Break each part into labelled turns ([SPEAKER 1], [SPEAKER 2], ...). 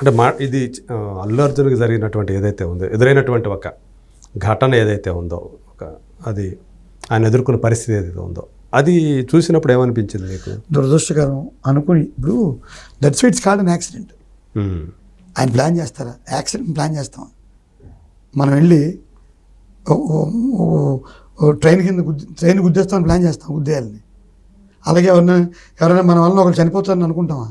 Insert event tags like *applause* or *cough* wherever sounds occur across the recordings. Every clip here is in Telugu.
[SPEAKER 1] అంటే మా ఇది అల్లు అర్జున్కి జరిగినటువంటి ఏదైతే ఉందో ఎదురైనటువంటి ఒక ఘటన ఏదైతే ఉందో ఒక అది ఆయన ఎదుర్కొన్న పరిస్థితి ఏదైతే ఉందో అది చూసినప్పుడు ఏమనిపించింది మీకు?
[SPEAKER 2] దురదృష్టకరం అనుకుని ఇప్పుడు that's it's called an accident. ఆయన ప్లాన్ చేస్తారా? యాక్సిడెంట్ ప్లాన్ చేస్తాం. మనం వెళ్ళి ట్రైన్ కింద గుద్ది ట్రైన్ గుద్దేస్తామని ప్లాన్ చేస్తాం గుద్దేయాలని. అలాగే ఎవరైనా ఎవరైనా మన వల్ల ఒకరు చనిపోతారని అనుకుంటామా?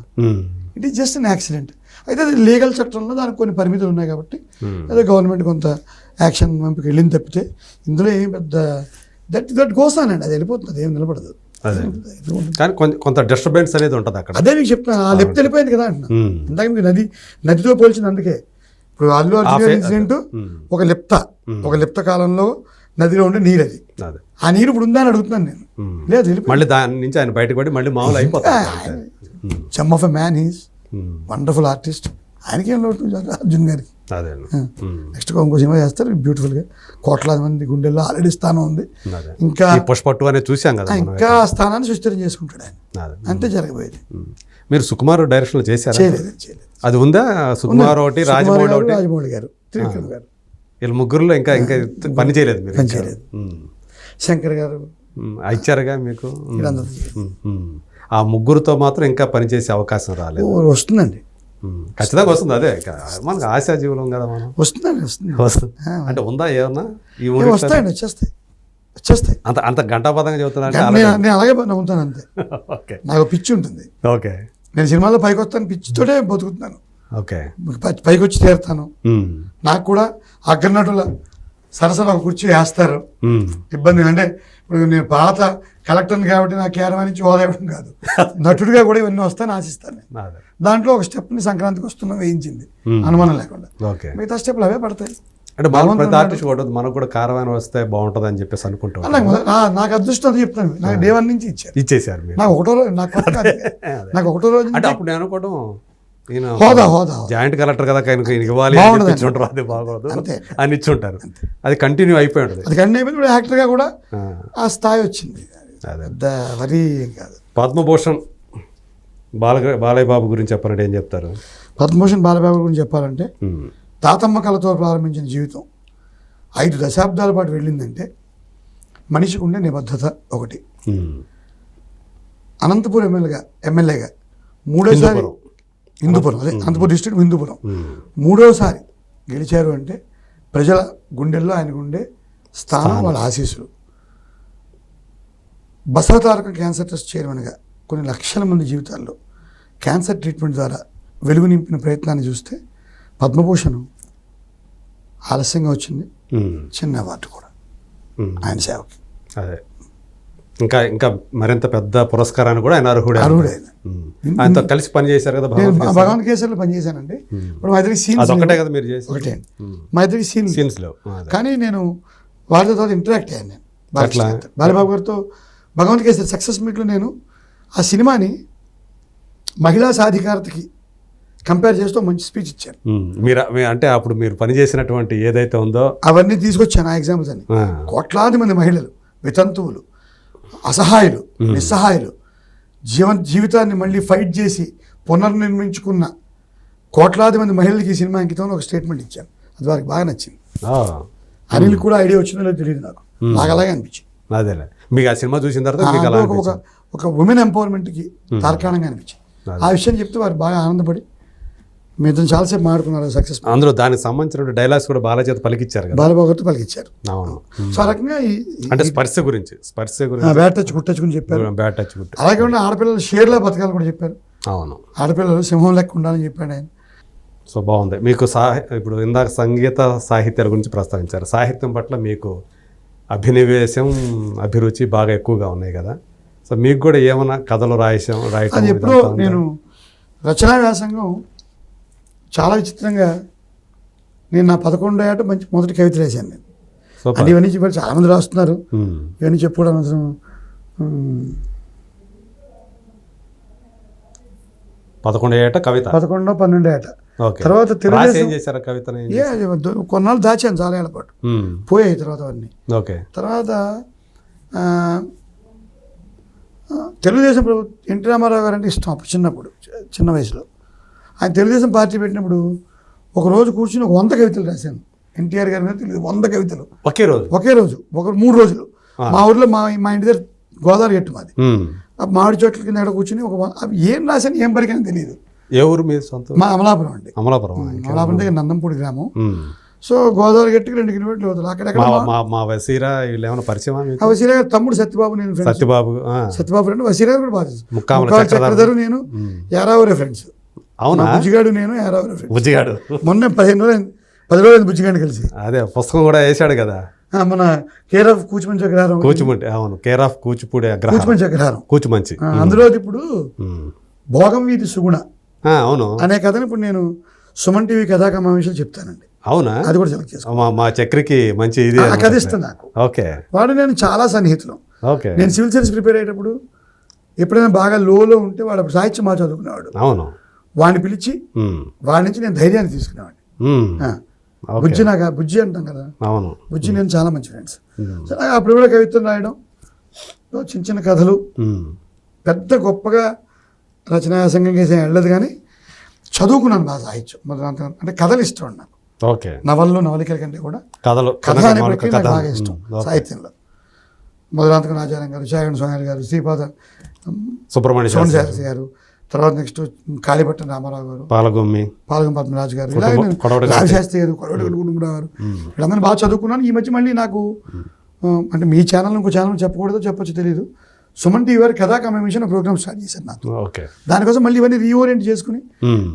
[SPEAKER 2] It is just an accident. అయితే అది లీగల్ చట్టంలో దానికి కొన్ని పరిమితులు ఉన్నాయి కాబట్టి
[SPEAKER 1] Hmm.
[SPEAKER 2] అదే గవర్నమెంట్ కొంత యాక్షన్ పంపికి వెళ్ళింది తప్పితే ఇందులో ఏం పెద్ద దట్ దట్ గోసానండి అది వెళ్ళిపోతుంది అది ఏం నిలబడదు.
[SPEAKER 1] అదే. కానీ కొంత కొంత డిస్టర్బెన్స్ అనేది ఉంటుంది అక్కడ.
[SPEAKER 2] అదే మీకు చెప్తాను ఆ లెఫ్ట్ వెళ్ళిపోయింది కదా అంటున్నా.
[SPEAKER 1] ఉమ్,
[SPEAKER 2] ఇందాక మీకు నది నదితో పోల్చింది అందుకే. ఇప్పుడు అల్లు అర్జున్ ఇన్సిడెంట్
[SPEAKER 1] ఉమ్,
[SPEAKER 2] ఒక లిప్త ఒక లిప్త కాలంలో నదిలో ఉండే నీరు అది. ఆ నీరు ఇప్పుడు ఉందా అని అడుగుతున్నాను నేను. లేదు
[SPEAKER 1] మళ్ళీ దాని నుంచి ఆయన బయటకు పడి మళ్ళీ మామూలు అయిపోతుంది ఉమ్,
[SPEAKER 2] some of a man is wonderful artist. ఆయనకి లోటు అర్జున్ గారికి. నెక్స్ట్ ఇంకో సినిమా చేస్తారు బ్యూటిఫుల్గా. కోట్లాది మంది గుండెల్లో ఆల్రెడీ స్థానం ఉంది. ఇంకా
[SPEAKER 1] పుష్పట్టు అనేది చూసాం కదా
[SPEAKER 2] ఇంకా స్థానాన్ని సుస్థిరం చేసుకుంటాడు ఆయన. అంతే జరగబోయేది.
[SPEAKER 1] మీరు సుకుమార్ డైరెక్షన్లో చేశారా?
[SPEAKER 2] చేయలేదు చేయలేదు.
[SPEAKER 1] అది ఉందా? సుకుమార్ ఒకటి రాజమౌళి ఒకటి?
[SPEAKER 2] రాజమౌళి గారు త్రివిక్రమ్ గారు.
[SPEAKER 1] వీళ్ళ ముగ్గురులో ఇంకా ఇంకా పని చేయలేదు మీరు.
[SPEAKER 2] పని. చేయలేదు. శంకర్ గారు.
[SPEAKER 1] ఇచ్చారుగా మీకు? ఆ ముగ్గురుతో మాత్రం ఇంకా పనిచేసే అవకాశం రాలేదు.
[SPEAKER 2] వస్తుందండి.
[SPEAKER 1] ఖచ్చితంగా వస్తుంది. అదే మనకు ఆశాజీవులం కదా మనం.
[SPEAKER 2] వస్తుందండి వస్తుంది.
[SPEAKER 1] వస్తుంది. అంటే ఉందా ఏమన్నా ఈ
[SPEAKER 2] వస్తాయండి వచ్చేస్తాయి. వచ్చేస్తాయి.
[SPEAKER 1] అంత అంత గంటాపదంగా చెబుతున్నా అంటే
[SPEAKER 2] నేను అలాగే నమ్ముతాను అంతే. *laughs*
[SPEAKER 1] ఓకే.
[SPEAKER 2] నాకు పిచ్చి ఉంటుంది.
[SPEAKER 1] ఓకే.
[SPEAKER 2] నేను సినిమాలో పైకి వస్తాను పిచ్చితోటే బతుకుతున్నాను.
[SPEAKER 1] ఓకే.
[SPEAKER 2] పైకి వచ్చి తీరుతాను. నాకు కూడా అగ్రనటుల సరసన ఒక కుర్చీ వేస్తారు. ఇబ్బంది అంటే ఇప్పుడు నేను పాత కలెక్టర్ని కాబట్టి నాకు కేరవా నుంచి హోదా ఇవ్వడం కాదు. నటుడిగా కూడా ఇవన్నీ వస్తాయని ఆశిస్తాను దాంట్లో ఒక స్టెప్ని సంక్రాంతికి వస్తున్నా వేయించింది. అనుమానం లేకుండా. మిగతా స్టెప్లు అవే పడతాయి.
[SPEAKER 1] అంటే ప్రతి ఆర్టిస్ట్ కూడా మనకు కూడా కారవాన్ వస్తే బాగుంటుంది అని చెప్పేసి అనుకుంటాం
[SPEAKER 2] నాకు నా- అదృష్టం అది చెప్తాను. నాకు డే వన్ నుంచి ఇచ్చారు.
[SPEAKER 1] ఇచ్చేసారు
[SPEAKER 2] నాకు ఒకటో రోజు నాకు. *laughs* నాకు ఒకటో రోజు
[SPEAKER 1] అంటే అప్పుడు నేను అనుకోవడం
[SPEAKER 2] హోదా హోదా.
[SPEAKER 1] జాయింట్ కలెక్టర్ కదా ఇవ్వాలి ఇచ్చుంటారు అది బాగోదు. అని ఇచ్చుంటారు అది కంటిన్యూ అయిపోయి ఉంటుంది.
[SPEAKER 2] అది కంటే అయిపోయింది యాక్టర్గా కూడా
[SPEAKER 1] ఆ,
[SPEAKER 2] స్థాయి వచ్చింది. పెద్ద ఏం కాదు.
[SPEAKER 1] పద్మభూషణ్ బాల బాలయ్య బాబు గురించి చెప్పాలంటే ఏం చెప్తారు?
[SPEAKER 2] పద్మభూషణ్ బాలబాబు గురించి చెప్పాలంటే తాతమ్మ కళతో ప్రారంభించిన జీవితం ఐదు దశాబ్దాల పాటు వెళ్ళిందంటే మనిషికి ఉండే నిబద్ధత ఒకటి. అనంతపురం ఎమ్మెల్యేగా ఎమ్మెల్యేగా మూడోసారి
[SPEAKER 1] హిందూపురం.
[SPEAKER 2] అదే అనంతపురం డిస్ట్రిక్ట్ హిందూపురం. మూడోసారి గెలిచారు అంటే ప్రజల గుండెల్లో ఆయనకు ఉండే స్థానం. వాళ్ళ ఆశీస్సులు. బసవతారక క్యాన్సర్ ట్రస్ట్ చైర్మన్గా కొన్ని లక్షల మంది జీవితాల్లో క్యాన్సర్ ట్రీట్మెంట్ ద్వారా వెలుగు నింపిన ప్రయత్నాన్ని చూస్తే పద్మభూషణం ఆలస్యంగా వచ్చింది. చిన్న అవార్డు కూడా. ఆయన సేవకి.
[SPEAKER 1] అదే. ఇంకా ఇంకా మరింత పెద్ద పురస్కారాన్ని కూడా ఆయన అర్హుడే
[SPEAKER 2] అర్హుడే ఆయన.
[SPEAKER 1] ఉమ్, ఆయనతో కలిసి పని చేశారు కదా
[SPEAKER 2] భగవాన్ కేసర్లో పనిచేశానండి. ఇప్పుడు మా ఇద్దరికి సీన్స్
[SPEAKER 1] అదొక్కటే కదా మీరు చేసి
[SPEAKER 2] ఒకటే మా ఇద్దరికి
[SPEAKER 1] సీన్స్లో అదే.
[SPEAKER 2] కానీ నేను వాళ్ళతో తర్వాత ఇంటరాక్ట్ అయ్యాను నేను. బాలబాబు గారితో భగవంత్ కేసరి సక్సెస్ మీట్లో నేను ఆ సినిమాని మహిళా సాధికారతకి కంపేర్ చేస్తూ మంచి స్పీచ్ ఇచ్చాను.
[SPEAKER 1] మీరు అంటే అప్పుడు మీరు పని చేసినటువంటి ఏదైతే ఉందో
[SPEAKER 2] అవన్నీ తీసుకొచ్చాను ఆ ఎగ్జాంపుల్స్ అన్ని.
[SPEAKER 1] ఆ,
[SPEAKER 2] కోట్లాది మంది మహిళలు వితంతువులు అసహాయులు నిస్సహాయులు జీవన జీవితాన్ని మళ్ళీ ఫైట్ చేసి పునర్నిర్మించుకున్న కోట్లాది మంది మహిళలకి ఈ సినిమా అంకితంలో ఒక స్టేట్మెంట్ ఇచ్చాను. అది వారికి బాగా నచ్చింది. అనిల్ కూడా ఐడియా వచ్చిందో తెలియదు నాకు. నాకు అలాగే అనిపించింది.
[SPEAKER 1] అదేలే. మీకు ఆ సినిమా చూసిన తర్వాత మీకు అలా
[SPEAKER 2] ఒక- ఒక ఉమెన్ ఎంపవర్మెంట్కి తార్కాణంగా అనిపించింది. ఆ విషయం చెప్తే వారు బాగా ఆనందపడి మీ ఇద్దరు చాలాసేపు మాట్లాడుకున్నారు సక్సెస్
[SPEAKER 1] అందులో దానికి సంబంధించిన డైలాగ్స్ కూడా బాలచేత పలికిచ్చారు
[SPEAKER 2] బాలబాబు గారితో పలికిచ్చారు.
[SPEAKER 1] అవును.
[SPEAKER 2] సో ఆ రకంగా
[SPEAKER 1] అంటే స్పర్శ గురించి స్పర్శ గురించి.
[SPEAKER 2] బ్యాట్ టచ్ చెప్పారు.
[SPEAKER 1] బ్యాట్ టచ్ గురించి
[SPEAKER 2] అలాగే ఉన్న ఆడపిల్లలు షేర్లా బతకాలని కూడా చెప్పారు.
[SPEAKER 1] అవును.
[SPEAKER 2] ఆడపిల్లలు సింహం లెక్క ఉండాలని చెప్పాడు ఆయన.
[SPEAKER 1] సో బాగుంది. మీకు సాహి ఇప్పుడు ఇందాక సంగీత సాహిత్యాల గురించి ప్రస్తావించారు. సాహిత్యం పట్ల మీకు అభినివేశం అభిరుచి బాగా ఎక్కువగా ఉన్నాయి కదా సో మీకు కూడా ఏమైనా కథలు రాయసం రాయటం
[SPEAKER 2] అది ఎప్పుడో? నేను రచనా వ్యాసంగం చాలా విచిత్రంగా నేను నా పదకొండో ఏట మంచి మొదటి కవిత రాశాను నేను. అంటే ఇవన్నీ చెప్పారు చాలా మంది రాస్తున్నారు. ఇవన్నీ చెప్పుకోవడం అవసరం
[SPEAKER 1] పదకొండు ఏట కవిత
[SPEAKER 2] పదకొండో పన్నెండో ఏట తర్వాత తెలుగుదేశం
[SPEAKER 1] కవితని.
[SPEAKER 2] కొన్నాళ్ళు దాచాను చాలా ఏళ్ళ పాటు. పోయాయి తర్వాత అవన్నీ.
[SPEAKER 1] ఓకే.
[SPEAKER 2] తర్వాత తెలుగుదేశం ప్రభుత్వం ఎన్టీ రామారావు గారు అంటే ఇష్టం అప్పుడు చిన్నప్పుడు చిన్న వయసులో. ఆయన తెలుగుదేశం పార్టీ పెట్టినప్పుడు ఒక రోజు కూర్చుని ఒక వంద కవితలు రాశాను. ఎన్టీఆర్ గారి మీద తెలియదు వంద కవితలు.
[SPEAKER 1] ఒకే రోజు?
[SPEAKER 2] ఒకే రోజు ఒక మూడు రోజులు. మా ఊర్లో మా మా ఇంటి దగ్గర గోదావరి గట్టు మాది. మామిడి చెట్ల కింద కూర్చుని ఒక అవి ఏం రాశాను ఏం పరికని తెలియదు
[SPEAKER 1] ఏ ఊరు మీ సొంత?
[SPEAKER 2] మా అమలాపురం అండి.
[SPEAKER 1] అమలాపురం
[SPEAKER 2] అమలాపురం దగ్గర నందంపూడి గ్రామం. సో గోదావరి గట్టుకి రెండు కిలోమీటర్లు అవుతుంది. అక్కడెక్కడ
[SPEAKER 1] మా మా వసీరా వీళ్ళు ఏమైనా
[SPEAKER 2] ఆ వసీరా గారు తమ్ముడు సత్యబాబు నేను
[SPEAKER 1] సత్యబాబు.
[SPEAKER 2] సత్యబాబు ఫ్రెండ్. వసీరా గారు కూడా బాగా.
[SPEAKER 1] ముక్కాముల చక్రధర్.
[SPEAKER 2] నేను యారావురే ఫ్రెండ్స్
[SPEAKER 1] అవునా?
[SPEAKER 2] బుజ్జిగాడు నేను యారావురే ఫ్రెండ్స్
[SPEAKER 1] బుజ్జిగాడు.
[SPEAKER 2] మొన్న పదిహేను రోజులు. పది రోజులు అయింది బుజ్జిగాడిని కలిసి.
[SPEAKER 1] అదే పుస్తకం కూడా వేశాడు కదా.
[SPEAKER 2] మన కేర్ ఆఫ్ కూచిమంచి అగ్రహారం
[SPEAKER 1] కూచిముంటి అవును. Care of Kuchipudi Agraharam.
[SPEAKER 2] Kuchimanchi Agraharam
[SPEAKER 1] Kuchimanchi
[SPEAKER 2] అందులో ఇప్పుడు. భోగం వీధి సుగుణ.
[SPEAKER 1] అవును.
[SPEAKER 2] అనే కథను ఇప్పుడు నేను సుమన్ టీవీ కథా కమాంశాలు చెప్తానండి.
[SPEAKER 1] అవునా?
[SPEAKER 2] అది కూడా సెలెక్ట్
[SPEAKER 1] మా మా చక్రికి మంచి ఇది.
[SPEAKER 2] కథ ఇస్తుంది నాకు.
[SPEAKER 1] ఓకే.
[SPEAKER 2] వాడు నేను చాలా సన్నిహితులు.
[SPEAKER 1] ఓకే.
[SPEAKER 2] నేను సివిల్ సర్వీస్ ప్రిపేర్ అయ్యేటప్పుడు ఎప్పుడైనా బాగా లోలో ఉంటే వాడు అప్పుడు సాహిత్యం బాగా చదువుకునేవాడు.
[SPEAKER 1] అవును.
[SPEAKER 2] వాడిని పిలిచి. వాడి నుంచి నేను ధైర్యాన్ని తీసుకునేవాడిని. బుజ్జి నాకు బుజ్జి అంటాం కదా?
[SPEAKER 1] అవును.
[SPEAKER 2] బుజ్జి నేను చాలా మంచి ఫ్రెండ్స్ అప్పుడు కూడా కవిత్వం రాయడం చిన్న చిన్న కథలు. పెద్ద గొప్పగా రచనా సంఘంగా చేసే వెళ్ళదు కానీ చదువుకున్నాను బాగా సాహిత్యం. మొదలంతా అంటే కథలు ఇష్టం నాకు.
[SPEAKER 1] ఓకే.
[SPEAKER 2] నవల్లో నవలికల కంటే కూడా
[SPEAKER 1] కథలు
[SPEAKER 2] కథ అనే ప్రక్రియ నాకు బాగా ఇష్టం. సాహిత్యంలో. మొదలంతకం రాజారాం గారు చాగండ స్వామి గారు శ్రీపాద
[SPEAKER 1] సుబ్రహ్మణ్య శాస్త్రి
[SPEAKER 2] గారు తర్వాత నెక్స్ట్ కాళీపట్నం రామారావు గారు
[SPEAKER 1] పాలగుమ్మి.
[SPEAKER 2] పాలగం పద్మరాజు గారు రావి
[SPEAKER 1] గారు.
[SPEAKER 2] శాస్త్రి గారు కొడవటి గుడుగుండా గారు వీళ్ళందరూ బాగా చదువుకున్నాను. ఈ మధ్య మళ్ళీ నాకు అంటే మీ ఛానల్ ఇంకో ఛానల్ చెప్పకూడదో చెప్పొచ్చు తెలియదు సుమన్ టీవీ వారి కథా కమేషన్ ప్రోగ్రామ్ స్టార్ట్ చేశాను నాకు
[SPEAKER 1] ఓకే
[SPEAKER 2] దానికోసం మళ్ళీ ఇవన్నీ రీఓరియంట్ చేసుకుని.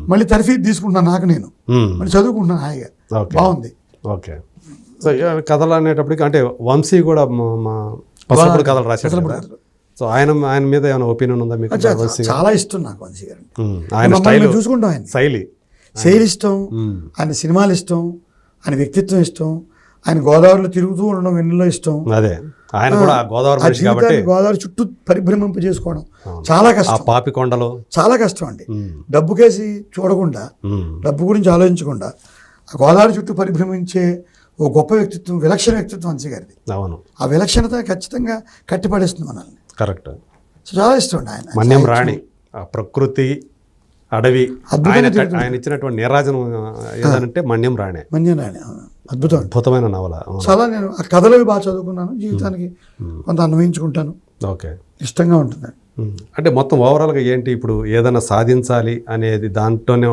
[SPEAKER 2] మళ్ళీ తర్ఫీ తీసుకుంటున్నాను నాకు నేను. మళ్ళీ చదువుకుంటున్నాను హాయిగా బాగుంది
[SPEAKER 1] ఓకే సో కథలు అనేటప్పటికి అంటే వంశీ కూడా మా- పసలపూడి కథలు కదా. సో ఆయన ఆయన మీద ఏమైనా ఒపీనియన్ ఉందా మీకు?
[SPEAKER 2] చాలా ఇష్టం నాకు వంశీ గారు.
[SPEAKER 1] ఆయన స్టైల్
[SPEAKER 2] చూసుకుంటాం ఆయన
[SPEAKER 1] శైలి
[SPEAKER 2] శైలి ఇష్టం. ఆయన సినిమాలు ఇష్టం ఆయన వ్యక్తిత్వం ఇష్టం ఆయన గోదావరిలో తిరుగుతూ ఉండడం వెన్నులో ఇష్టం.
[SPEAKER 1] అదే. ఆయన కూడా గోదావరి కాబట్టి
[SPEAKER 2] గోదావరి చుట్టూ పరిభ్రమింప చేసుకోవడం చాలా కష్టం.
[SPEAKER 1] పాపి కొండలు.
[SPEAKER 2] చాలా కష్టం అండి. డబ్బు కేసి చూడకుండా. డబ్బు గురించి ఆలోచించకుండా ఆ గోదావరి చుట్టూ పరిభ్రమించే ఓ గొప్ప వ్యక్తిత్వం విలక్షణ వ్యక్తిత్వం వంశీ గారిది.
[SPEAKER 1] అవును.
[SPEAKER 2] ఆ విలక్షణత ఖచ్చితంగా కట్టిపడేస్తుంది మనల్ని.
[SPEAKER 1] కరెక్ట్.
[SPEAKER 2] చాలా ఇష్టం అండి ఆయన.
[SPEAKER 1] మన్యం రాణి ఆ ప్రకృతి అడవి. ఆయన ఇచ్చినటువంటి నీరాజనం ఏదంటే మన్యం రాణి.
[SPEAKER 2] మన్యం రాణి అవును. అద్భుతం
[SPEAKER 1] అద్భుతమైన నవల.
[SPEAKER 2] చాలా నేను ఆ కథలు బాగా చదువుకున్నాను. జీవితానికి కొంత అన్వయించుకుంటాను.
[SPEAKER 1] ఓకే.
[SPEAKER 2] ఇష్టంగా ఉంటుంది.
[SPEAKER 1] అంటే మొత్తం ఓవరాల్గా ఏంటి ఇప్పుడు ఏదైనా సాధించాలి అనేది దాంట్లోనే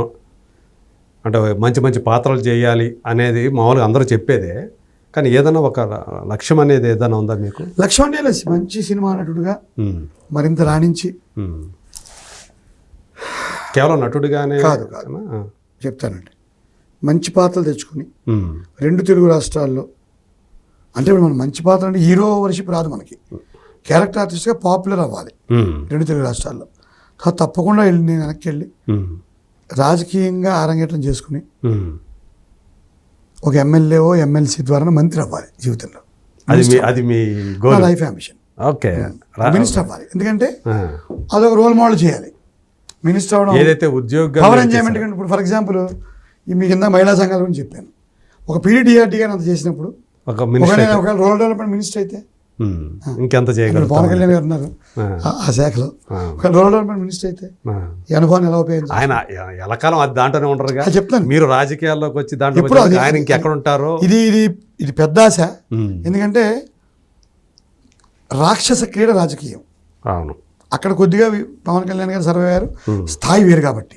[SPEAKER 1] అంటే మంచి మంచి పాత్రలు చేయాలి అనేది మామూలుగా అందరూ చెప్పేదే. కానీ ఏదైనా ఒక లక్ష్యం అనేది ఏదైనా ఉందా మీకు?
[SPEAKER 2] లక్ష్మణ్ డేల మంచి సినిమా నటుడుగా. మరింత రాణించి.
[SPEAKER 1] కేవలం నటుడిగానే
[SPEAKER 2] కాదు. చెప్తానండి. మంచి పాత్రలు తెచ్చుకుని. రెండు తెలుగు రాష్ట్రాల్లో. అంటే ఇప్పుడు మనం మంచి పాత్ర అంటే హీరో వర్షిప్ రాదు మనకి. క్యారెక్టర్ ఆర్టిస్ట్గా పాపులర్ అవ్వాలి. రెండు తెలుగు రాష్ట్రాల్లో. తప్పకుండా వెళ్ళి నేను వెనక్కి వెళ్ళి. రాజకీయంగా అరంగేట్రం చేసుకుని. ఒక ఎమ్మెల్యేఓ ఎమ్మెల్సీ ద్వారా మంత్రి అవ్వాలి జీవితంలో.
[SPEAKER 1] అది మీ అది
[SPEAKER 2] లైఫ్ అంబిషన్
[SPEAKER 1] ఓకే.
[SPEAKER 2] మినిస్టర్ అవ్వాలి. ఎందుకంటే. అదొక రోల్ మోడల్ చేయాలి. మినిస్టర్ అవడం
[SPEAKER 1] ఏదైతే ఉద్యోగం
[SPEAKER 2] పవర్ ఎంజాయ్మెంట్ కంటే ఇప్పుడు ఫర్ ఎగ్జాంపుల్ మీ కింద మహిళా సంఘాల గురించి చెప్పాను. ఒక పీడీఆర్టీ గారు అంత చేసినప్పుడు
[SPEAKER 1] ఒక
[SPEAKER 2] ఒక
[SPEAKER 1] మినిస్టర్
[SPEAKER 2] నేను ఒక రూరల్ డెవలప్మెంట్ మినిస్టర్ అయితే.
[SPEAKER 1] ఇంకెంత
[SPEAKER 2] ఇప్పుడు పవన్ కళ్యాణ్ గారు ఉన్నారు.
[SPEAKER 1] ఆ.
[SPEAKER 2] శాఖలో. రూరల్ డెవలప్మెంట్ మినిస్టర్ అయితే. ఈ అనుభవాన్ని ఎలా ఉపయోగించాలి
[SPEAKER 1] ఆయన ఎలకాలం అది దాంట్లోనే
[SPEAKER 2] అది చెప్తాను.
[SPEAKER 1] మీరు రాజకీయాల్లోకి వచ్చి దాంట్లో ఆయన ఇంకెక్కడ ఉంటారో?
[SPEAKER 2] ఇది ఇది ఇది పెద్ద ఆశ. ఎందుకంటే రాక్షస క్రీడ రాజకీయం.
[SPEAKER 1] అవును.
[SPEAKER 2] అక్కడ కొద్దిగా పవన్ కళ్యాణ్ గారు సర్వే అయ్యారు. స్థాయి వేరు కాబట్టి.